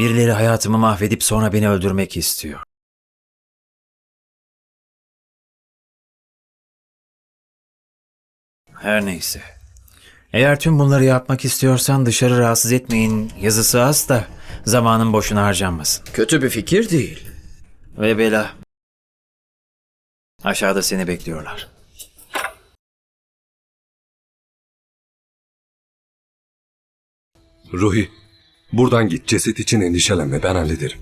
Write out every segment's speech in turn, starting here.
Birileri hayatımı mahvedip sonra beni öldürmek istiyor. Her neyse. Eğer tüm bunları yapmak istiyorsan dışarı rahatsız etmeyin yazısı az da zamanın boşuna harcanmasın. Kötü bir fikir değil. Ve Bela. Aşağıda seni bekliyorlar. Ruhi, buradan git. Ceset için endişelenme, ben hallederim.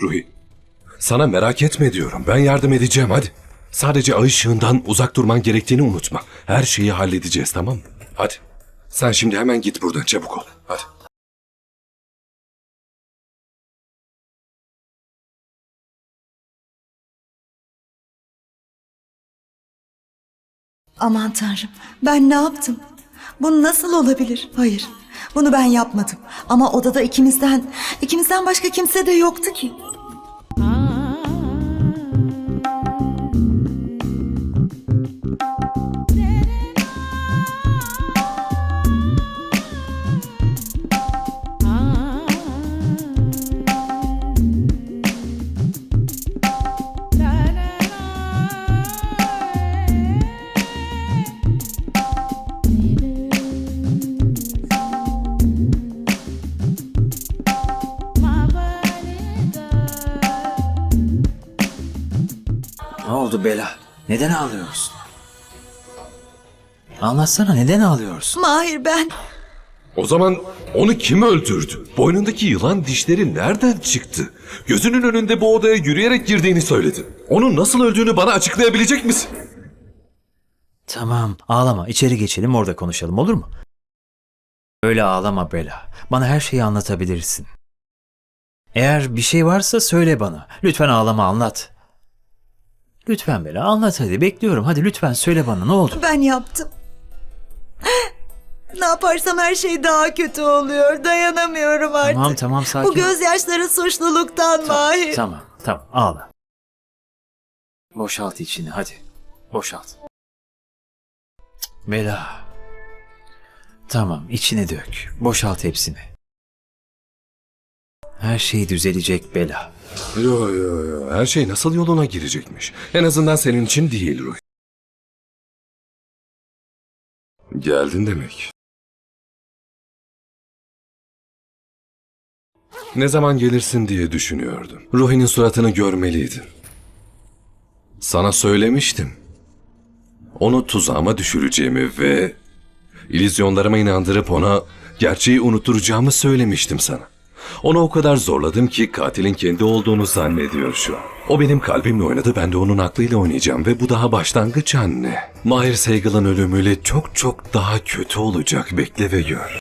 Ruhi, sana merak etme diyorum. Ben yardım edeceğim, hadi. Sadece ay ışığından uzak durman gerektiğini unutma. Her şeyi halledeceğiz, tamam mı? Hadi. Sen şimdi hemen git buradan, çabuk ol. Hadi. Aman tanrım ben ne yaptım? Bu nasıl olabilir? Hayır bunu ben yapmadım. Ama odada ikimizden, ikimizden başka kimse de yoktu ki. Neden ağlıyorsun? Anlatsana neden ağlıyorsun? Mahir ben, O zaman onu kim öldürdü? Boynundaki yılan dişleri nereden çıktı? Gözünün önünde bu odaya yürüyerek girdiğini söyledin. Onun nasıl öldüğünü bana açıklayabilecek misin? Tamam ağlama içeri geçelim orada konuşalım olur mu? Öyle ağlama Bela. Bana her şeyi anlatabilirsin. Eğer bir şey varsa söyle bana. Lütfen ağlama anlat. Lütfen Bela anlat hadi bekliyorum. Hadi lütfen söyle bana ne oldu? ben yaptım. Ne yaparsam her şey daha kötü oluyor. Dayanamıyorum artık. Tamam tamam sakin. Bu gözyaşları suçluluktan Mahir. Tamam tamam ağla. Boşalt içini hadi. Boşalt. Bela. Tamam içini dök. Boşalt hepsini. Her şey düzelecek Bela. Yo yo yo her şey nasıl yoluna girecekmiş. En azından senin için değil Ruhi. Geldin demek. Ne zaman gelirsin diye düşünüyordum. Ruhi'nin suratını görmeliydin. Sana söylemiştim. Onu tuzağıma düşüreceğimi ve illüzyonlarıma inandırıp ona gerçeği unutturacağımı söylemiştim sana. Onu o kadar zorladım ki katilin kendi olduğunu zannediyor şu an. O benim kalbimle oynadı, ben de onun aklıyla oynayacağım ve bu daha başlangıç anne. Mahir Seygal'ın ölümüyle çok çok daha kötü olacak, bekle ve gör.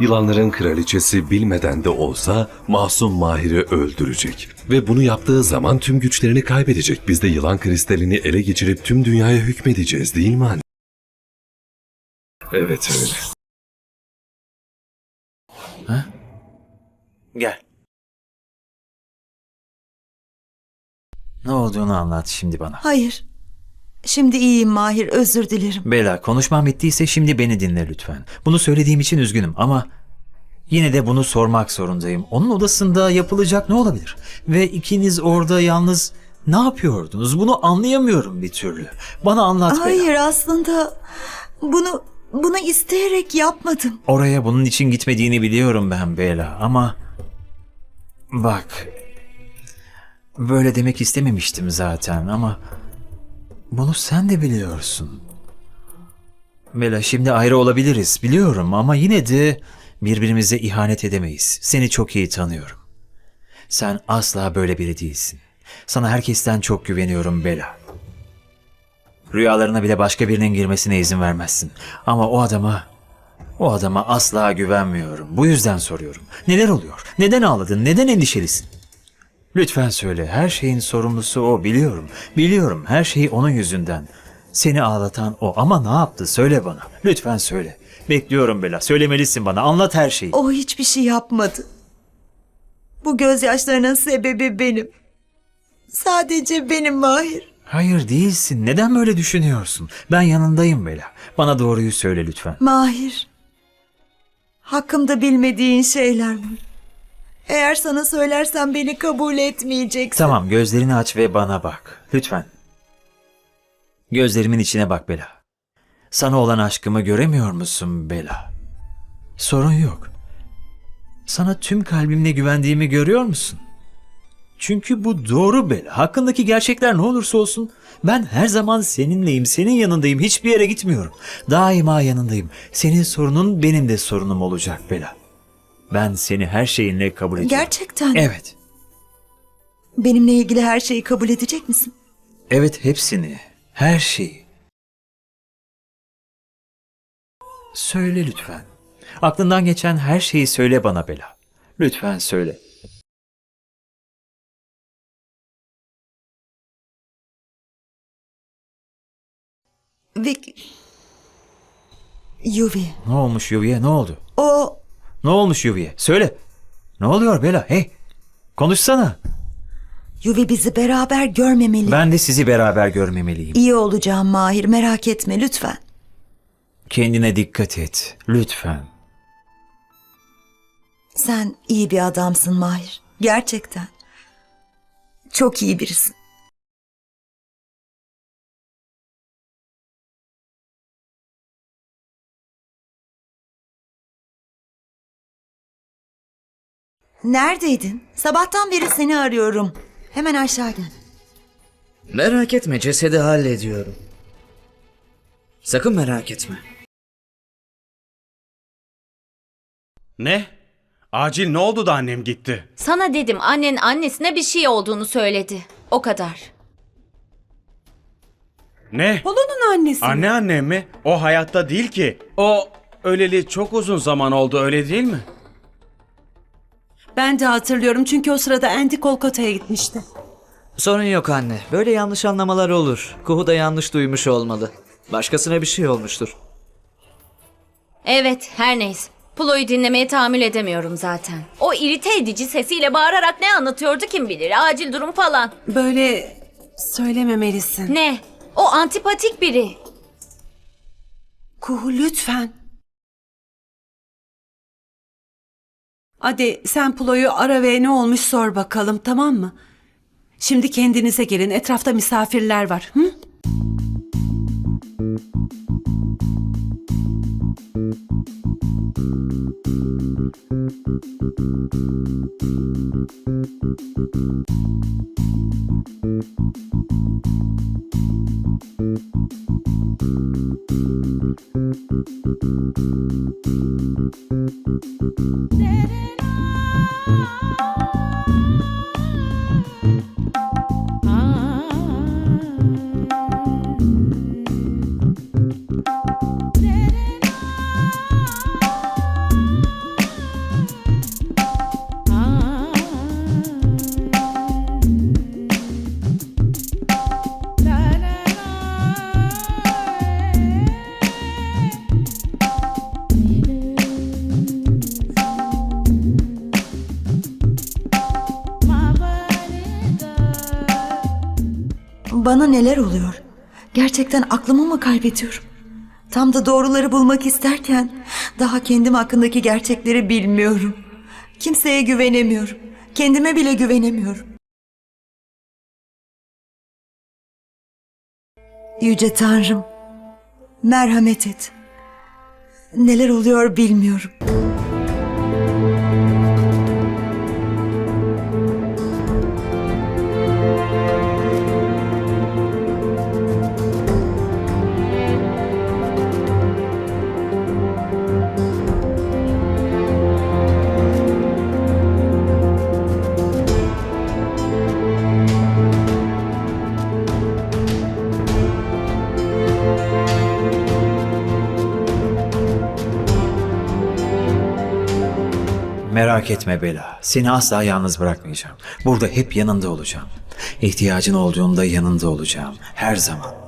Yılanların kraliçesi bilmeden de olsa masum Mahir'i öldürecek. Ve bunu yaptığı zaman tüm güçlerini kaybedecek. Biz de yılan kristalini ele geçirip tüm dünyaya hükmedeceğiz değil mi anne? Evet öyle. Gel. Ne olduğunu anlat şimdi bana. Hayır. Şimdi iyiyim Mahir özür dilerim. Bela konuşmam bittiyse şimdi beni dinle lütfen. Bunu söylediğim için üzgünüm ama yine de bunu sormak zorundayım. Onun odasında yapılacak ne olabilir? Ve ikiniz orada yalnız ne yapıyordunuz? Bunu anlayamıyorum bir türlü. Bana anlat Bela. Hayır aslında bunu bunu isteyerek yapmadım. Oraya bunun için gitmediğini biliyorum ben Bela ama bak böyle demek istememiştim zaten ama bunu sen de biliyorsun. Bela şimdi ayrı olabiliriz biliyorum ama yine de birbirimize ihanet edemeyiz. Seni çok iyi tanıyorum. Sen asla böyle biri değilsin. Sana herkesten çok güveniyorum Bela. Rüyalarına bile başka birinin girmesine izin vermezsin. Ama o adama o adama asla güvenmiyorum. Bu yüzden soruyorum. Neler oluyor? Neden ağladın? Neden endişelisin? Lütfen söyle. Her şeyin sorumlusu o. Biliyorum. Biliyorum. Her şey onun yüzünden. Seni ağlatan o. Ama ne yaptı? Söyle bana. Lütfen söyle. Bekliyorum Bela. Söylemelisin bana. Anlat her şeyi. O hiçbir şey yapmadı. Bu gözyaşlarının sebebi benim. Sadece benim Mahir. Hayır değilsin. Neden böyle düşünüyorsun? Ben yanındayım Bela. Bana doğruyu söyle lütfen. Mahir. Hakkımda bilmediğin şeyler var. Eğer sana söylersem beni kabul etmeyeceksin. Tamam gözlerini aç ve bana bak. Lütfen. Gözlerimin içine bak Bela. Sana olan aşkımı göremiyor musun Bela? Sorun yok. Sana tüm kalbimle güvendiğimi görüyor musun? Çünkü bu doğru Bela. Hakkındaki gerçekler ne olursa olsun ben her zaman seninleyim, senin yanındayım. Hiçbir yere gitmiyorum. Daima yanındayım. Senin sorunun benim de sorunum olacak Bela. Ben seni her şeyinle kabul ediyorum. Gerçekten. Evet. Benimle ilgili her şeyi kabul edecek misin? Evet hepsini. Her şeyi. Söyle lütfen. Aklından geçen her şeyi söyle bana Bela. Lütfen söyle. Vic... Yuvi. Ne olmuş Yuvi'ye ne oldu? O Ne olmuş Yuvi'ye? Söyle. Ne oluyor Bela? Hey. Konuşsana. Yuvi bizi beraber görmemeli. Ben de sizi beraber görmemeliyim. İyi olacağım Mahir merak etme lütfen. Kendine dikkat et. Lütfen. Sen iyi bir adamsın Mahir. Gerçekten. Çok iyi birisin. Neredeydin? Sabahtan beri seni arıyorum. Hemen aşağı gel. Merak etme cesedi hallediyorum. Sakın merak etme. Ne? Acil ne oldu da annem gitti? Sana dedim annen annesine bir şey olduğunu söyledi. O kadar. Ne? Polo'nun annesi. mi? Anneannem mi? O hayatta değil ki. O öleli çok uzun zaman oldu öyle değil mi? Ben de hatırlıyorum çünkü o sırada Andy Kolkata'ya gitmişti. Sorun yok anne. Böyle yanlış anlamalar olur. Kuhu da yanlış duymuş olmalı. Başkasına bir şey olmuştur. Evet her neyse. Plo'yu dinlemeye tahammül edemiyorum zaten. O irite edici sesiyle bağırarak ne anlatıyordu kim bilir. Acil durum falan. Böyle söylememelisin. Ne? O antipatik biri. Kuhu lütfen. Hadi sen Plo'yu ara ve ne olmuş sor bakalım tamam mı? Şimdi kendinize gelin. Etrafta misafirler var. Hı? Bana neler oluyor? Gerçekten aklımı mı kaybediyorum? Tam da doğruları bulmak isterken daha kendim hakkındaki gerçekleri bilmiyorum. Kimseye güvenemiyorum. Kendime bile güvenemiyorum. Yüce Tanrım, merhamet et. Neler oluyor bilmiyorum. Merak etme Bela. Seni asla yalnız bırakmayacağım. Burada hep yanında olacağım. İhtiyacın olduğunda yanında olacağım. Her zaman.